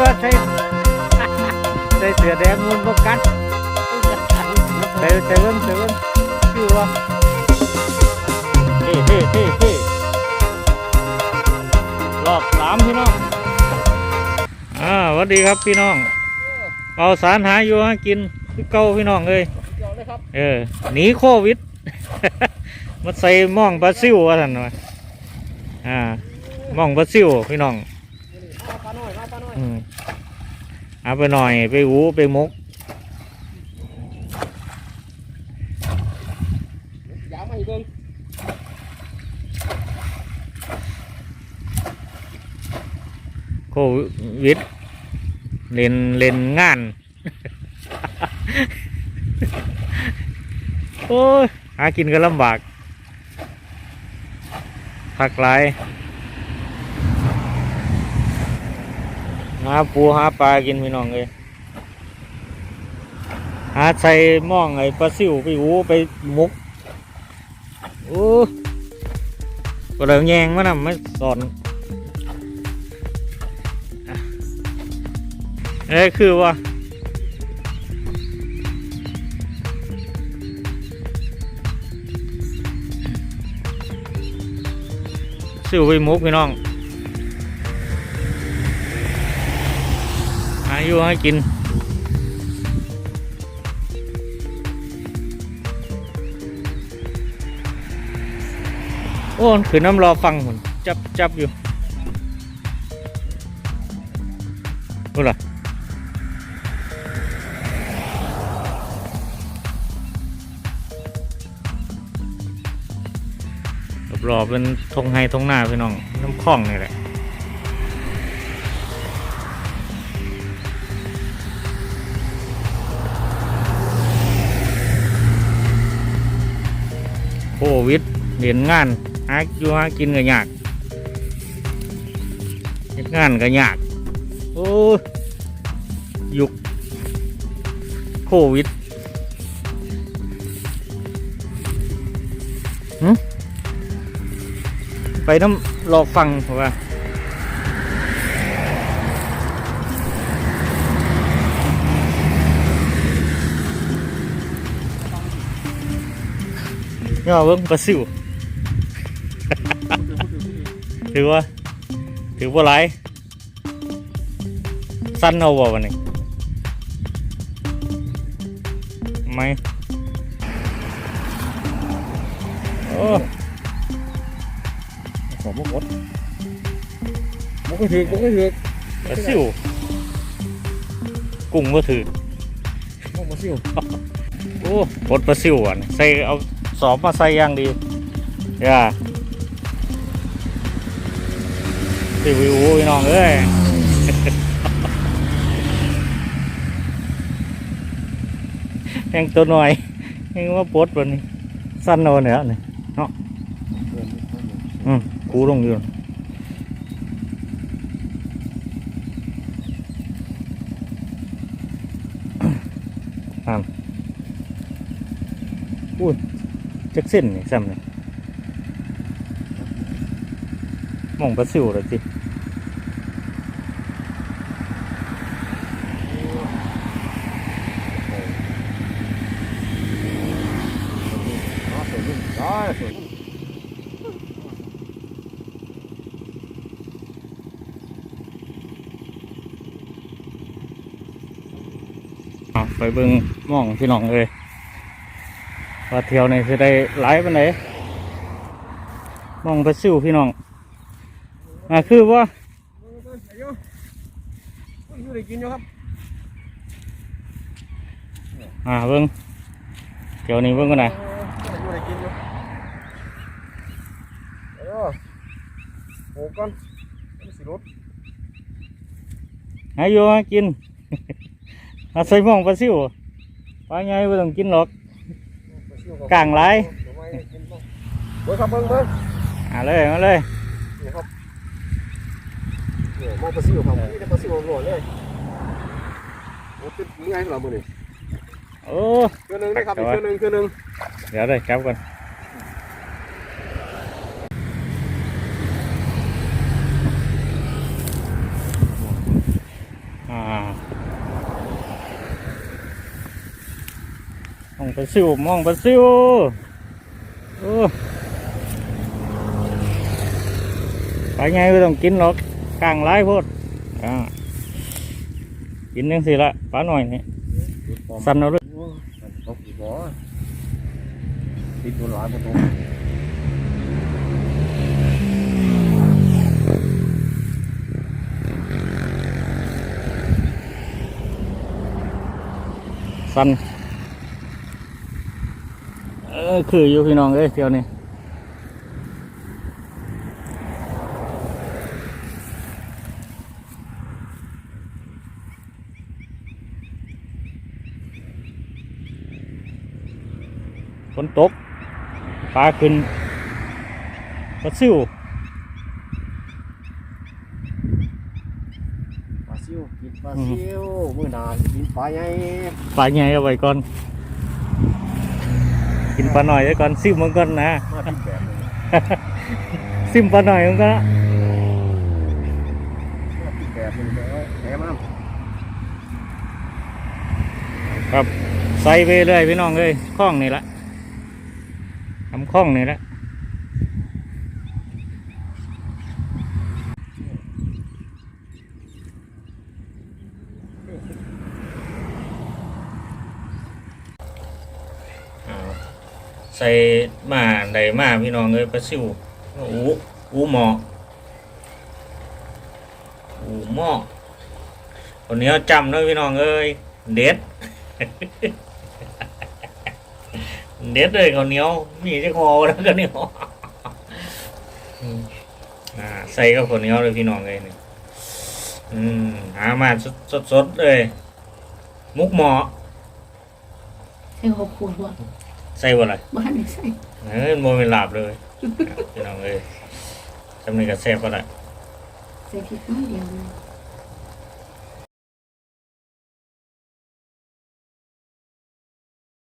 ว่าใส่ใส่เสื้อแดงมันบ่กัดใส่ใส่เบิ่งใส่เบิ่งคือว่าเฮ้เฮ้เฮ้เฮ้รอบสามพี่น้องอ่าสวัสดีครับพี่น้อง เอาสารหาอยู่หากินคือเก่าพี่น้องเอ้ยเดี๋ยวเลยครับเออหนีโควิดมาใส่หม่องปลาซิวว่าท่านว่าอ่าหม่องปลาซิวพี่น้องเอาป ลาหน่อยเอาปลาหน่อยอืมเอาไปหน่อยไปหูไปมกยามาให้เบิ่งโควิดเล่นเล่นงาน โอ้ยหากินก็ลำบากผักหลาย หาปูหาปลากินพี่น้องเลยหาใส่หม่องไอ้ปลาซิวไปหูไปมุกโอ้ก็เลยแยงมานำไม่สอนเอ้คือว่าสิวไปมุกพี่น้อง อายุให้กิน โอ้คือน้ำรอฟังหุ่นจับจับอยู่รู้ล่ะรอบเป็นทงไฮทงหน้าพี่น้อง น้ำคลองนี่แหละ โควิดเรียนงานหาอยู่หากินก็ยากเห็นงานก็ยากโอ้ยุคโควิดไปน้ำรอฟังเพราะว่า ย่อเบิ้งปลาซิวถือว่าถือว่าไรสั้นเอาบ่วันนี้ไม่โอ้ขอมกดมกไม่ถือมกไม่ถือปลาซิวกุ้งบ่ถือมกมาซิวโอ้ปลดปลาซิวอะนี่ใส่เอา สอบมาใส่ย่างดีอย่าสิวิวพี่น้องเอ้ยแห้งตัวหน่อยแห้งว่าปลดวันนี้ สั้นเอาเนี่ยนี่อืมกูลงอยู่อ่าอุ้ย จักเส้นนี่ซ้ำนี่มองปลาซิวเลยจิไปเบิ่งมองพี่น้องเลย ว่าเที่ยวนี่สิได้หลายปานไหนมองไปซิวพี่น้องอะคือว่าอายุอยู่ได้กินอยู่ครับอ่าเบิ่งเที่ยวนี้เบิ่งกันไหนอยู่ได้กินอยู่เออโอ้ก่อนมันสิรถหาอยู่หากินอาศัยหมองปลาซิวปลาไงไม่ต้องกินหรอก กลางหลายเบิ้งครับเบิ้งเบิ้งอ่าเลยมาเลยนี่ครับเนี่ยมองปลาซิวครับนี่ปลาซิวหล่นเลยโอ้ติดยังไงเหรอมือนี่โอ้เครื่องหนึงนะครับอีกเครื่องหนึงเครื่องหนึงเดี๋ยวเลยจับกันม องไปซิวมองไปซิวโอ้ไปไงไม่ต้องกินหรอกกลางร้ายโพดอ่ากินยังสิละป้าหน่อยนี่สั่นเอาเลยโอ้ยมันตกอีกบ่ติดตัวหลายประตูสั่นเออคืออยู่พี่น้องเอ้ยเที่ยวนี้ฝนตกปลาขึ้นปลาซิวปลาซิวกินปลาซิวมื้อหน้ากินปลาใหญ่ปลาใหญ่เอาไว้ก่อน กินปลาหน่อยไว้ก่อนซิมมันก่อนนะมาที่แบบนึงซิมปลาหน่อยมันก็มาที่แบบนึงแล้วแหมมันครับใส่ไปเลยพี่น้องเลยคล้องนี่ละทำคล้องนี่ละ ใส่มาใดมาพี่น้องเลยปลาซิวอูอูหมออูหม้อคนนี้จำนะพี่น้องเอ้ยเด็ด เด็ดเลยข้าวเนียมีจะคอแล้วข้าวเนียใส่กับข้าวเนียเลยพี่น้องเลยนี่อืมหามาสดสดสดเลย มุกหมอใส่หกขวดบ่ ใส่บ่อะไรบ้านไม่ใส่เอ้ยโมเป็นลาบเลยอะพี่น้องเลยจำเนีกับแซ่บก็ได้ใส่พริกน้อยเดียวนะ